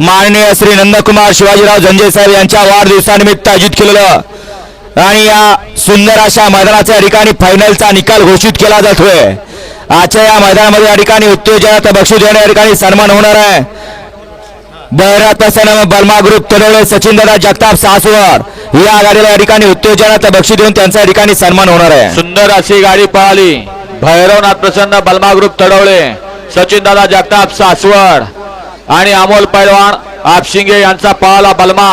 माननीय श्री नंदकुमार शिवाजीराव झंजे साहेब यांच्या वाढदिवसानिमित्त आयोजित केलेलं आणि या सुंदर अशा मैदानाच्या ठिकाणी फायनलचा निकाल घोषित केला जातोय. आजच्या या मैदानामध्ये या ठिकाणी उत्तेजनाचा बक्षीस देण्या ठिकाणी सन्मान होणार आहे. बहिरात प्रसन्न बलमा ग्रुप तडवळे सचिन दादा जगताप सासवर या गाडीला या ठिकाणी उत्तेजनाचा बक्षीस देऊन त्यांचा या ठिकाणी सन्मान होणार आहे. सुंदर अशी गाडी पळाली भैरवनाथ प्रसन्न बलमा ग्रुप तडवळे सचिन दादा जगताप सासवड. आणि अमोल पैलवान आपशिंगे यांचा पळाला बलमा.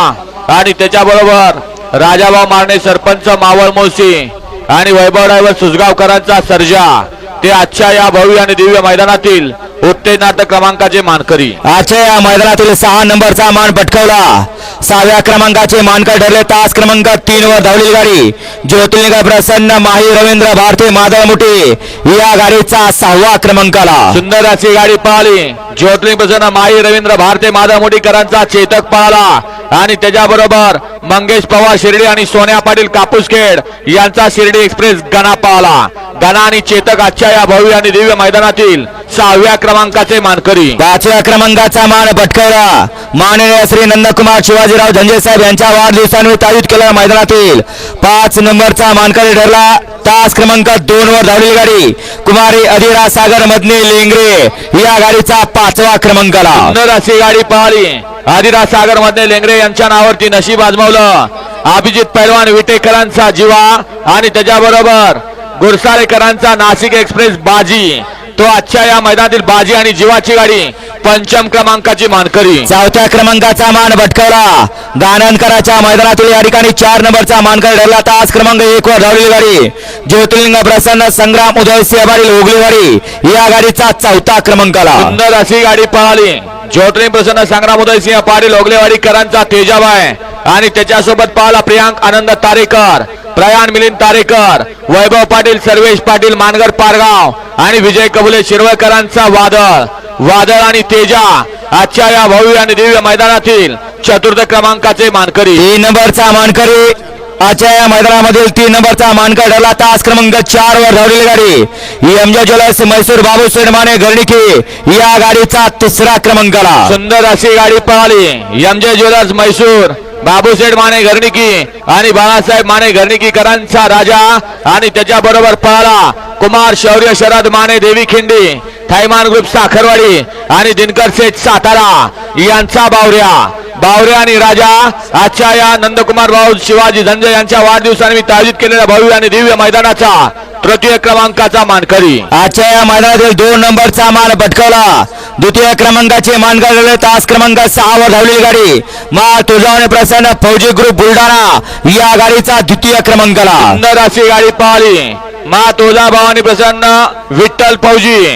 आणि त्याच्याबरोबर राजाभाऊ मारणे सरपंच मावळ मोसी आणि वैभव ड्रायव्हर सुसगावकरांचा सर्जा. ते आजच्या या भव्य आणि दिव्य मैदानातील उत्तेजनार्थ क्रमांकाचे मानकरी. आजच्या या मैदानातील सहा नंबरचा मान पटकावला. सहाव्या क्रमांकाचे मानकर ठरले. तास क्रमांक तीन वर धावलेली गाडी. ज्योतिर्लिंग प्रसन्न माही रवींद्र भारती माधव मुठे या गाडीचा सहावा क्रमांकाला सुंदर अशी गाडी पळाली ज्योतिर्लिंग प्रसन्न माई रवींद्र भारते माधव मोडीकरांचा चेतक पळाला आणि त्याच्याबरोबर मंगेश पवार शिर्डी आणि सोन्या पाटील कापूसखेड यांचा शिर्डी एक्सप्रेस गणा पळाला गणा आणि चेतक आजच्या या भव्य आणि दिव्य मैदानातील सहाव्या क्रमांकाचे मानकरी. पाचव्या क्रमांकाचा मान पटकावला. माननीय श्री नंदकुमार शिवाजीराव झंजे साहेब यांच्या वाढदिवसानिमित्त आयोजित केलेल्या मैदानातील पाच नंबरचा मानकरी ठरला. तास क्रमांक दोन वर धावलेली गाडी कुमारी अधिरा सागर मधने लेंगरे या गाडीचा पाचवा क्रमांकाला. सुंदर अशी गाडी पळाली आदिराज सागरमध्ये लेंगरे यांच्या नावावरती नशीब आजमावलं. अभिजित पैलवान विटेकरांचा जीवा आणि त्याच्याबरोबर गुरसाळेकरांचा नाशिक एक्सप्रेस बाजी. तो आजच्या या मैदानातील बाजी आणि जीवाची गाडी पंचम क्रमांकाची मानकरी. चौथ्या क्रमांकाचा मान भटकवला. गाणनकराच्या मैदानातील या ठिकाणी चार नंबरचा मानकर ठरला. तास क्रमांक एक वर धावलेली गाडी. ज्योतिर्लिंग प्रसन्न संग्राम उदय सिंह पाटील ओगलेवाडी या गाडीचा चौथा क्रमांकाला. सुंदर अशी गाडी पळाली. ज्योतिर्लिंग प्रसन्न संग्राम उदयसिंह पाटील ओगलेवाडीकरांचा तेजाबाय. आणि त्याच्यासोबत पाहला प्रियांक आनंद तारेकर. प्रयाण मिलिंद तारेकर वैभव पाटील सर्वेश पाटील मानगर पारगाव आणि विजय कबुले शिरवळकरांचा वादळ. वादळ आणि तेजा आजच्या या भव्य आणि दिव्य मैदानातील चतुर्थ क्रमांकाचे मानकरी. तीन नंबरचा मानकरी. आजच्या या मैदानामधील तीन नंबरचा मानकर ठरला तास क्रमांक चार वर धावलेली गाडी. एमजे ज्वेलर्स मैसूर बाबू माने गर्णिकी या गाडीचा तिसरा क्रमांकाला. सुंदर अशी गाडी पळाली. एमजे ज्वेलर्स मैसूर बाबूसेठ माने घरणिकी आणि बाळासाहेब माने घरणिकीकरांचा राजा आणि त्याच्या बरोबर पळाला कुमार शौर्य शरद माने देवी खिंडी थायमान ग्रुप साखरवाडी आणि दिनकर सेठ सातारा यांचा बावऱ्या. बावऱ्या आणि राजा आजच्या या नंदकुमार भाऊ शिवाजी धनजय यांच्या वाढदिवसानिमित्त आयोजित केलेल्या भव्य आणि दिव्य मैदानाचा तृतीय क्रमांकाचा मानकरी. आजच्या या मैदानातील दोन नंबरचा मान पटकवला. द्वितीय क्रमांकाचे मान गाडले तास क्रमांक सहा वर धावलेली गाडी. मा तुळजावणे प्रसन्न फौजी ग्रुप बुलढाणा या गाडीचा द्वितीय क्रमांकाला. सुंदर अशी गाडी पाहिली. मा तुळजाभवानी प्रसन्न विठ्ठल फौजी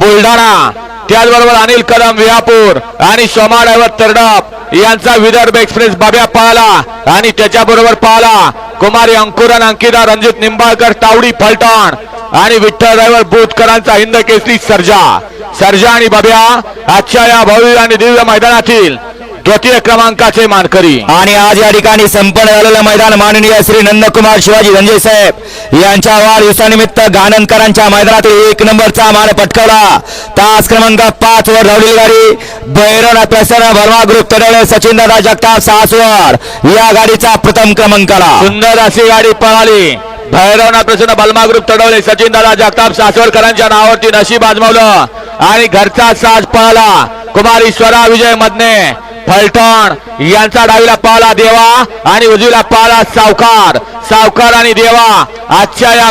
बुलढाणा. त्याचबरोबर अनिल कदम विहापूर आणि सोमा ड्रायव्हर तरडप यांचा विदर्भ एक्सप्रेस बाब्या पळाला आणि त्याच्याबरोबर पाहला कुमारी अंकुरन अंकिता रणजित निंबाळकर तावडी फलटण. आणि विठ्ठल ड्रायव्हर बुधकरांचा हिंद केसरी सर्जा. सर्जा आणि बाब्या आजच्या या भव्य आणि दिव्य मैदानातील द्वितीय क्रमांकाचे मानकरी. आणि आज या ठिकाणी संपन्न झालेलं मैदान माननीय श्री नंदकुमार शिवाजी धंजे साहेब यांच्या वाढदिवसानिमित्त गाणनकरांच्या मैदानातील एक नंबरचा मान पटकावला. तास क्रमांक पाच वर धावलेली गाडी भैरवनाथ प्रसन्न भरमा ग्रुप तडवळे सचिन दादा जगताप सासवड या गाडीचा प्रथम क्रमांकाला. सुंदर अशी गाडी पळाली. भैरवनाथ प्रसन्न बलमा ग्रुप तडवले सचिन दादा जगताप सासवडकरांच्या नावावरती नशीब आजमावलं. आणि घरचा साज पळाला कुमारी स्वरा विजय मधने फलटण यांचा डावीला पाला देवा आणि उजवीला पाला सावकार. सावकार आणि देवा आजच्या या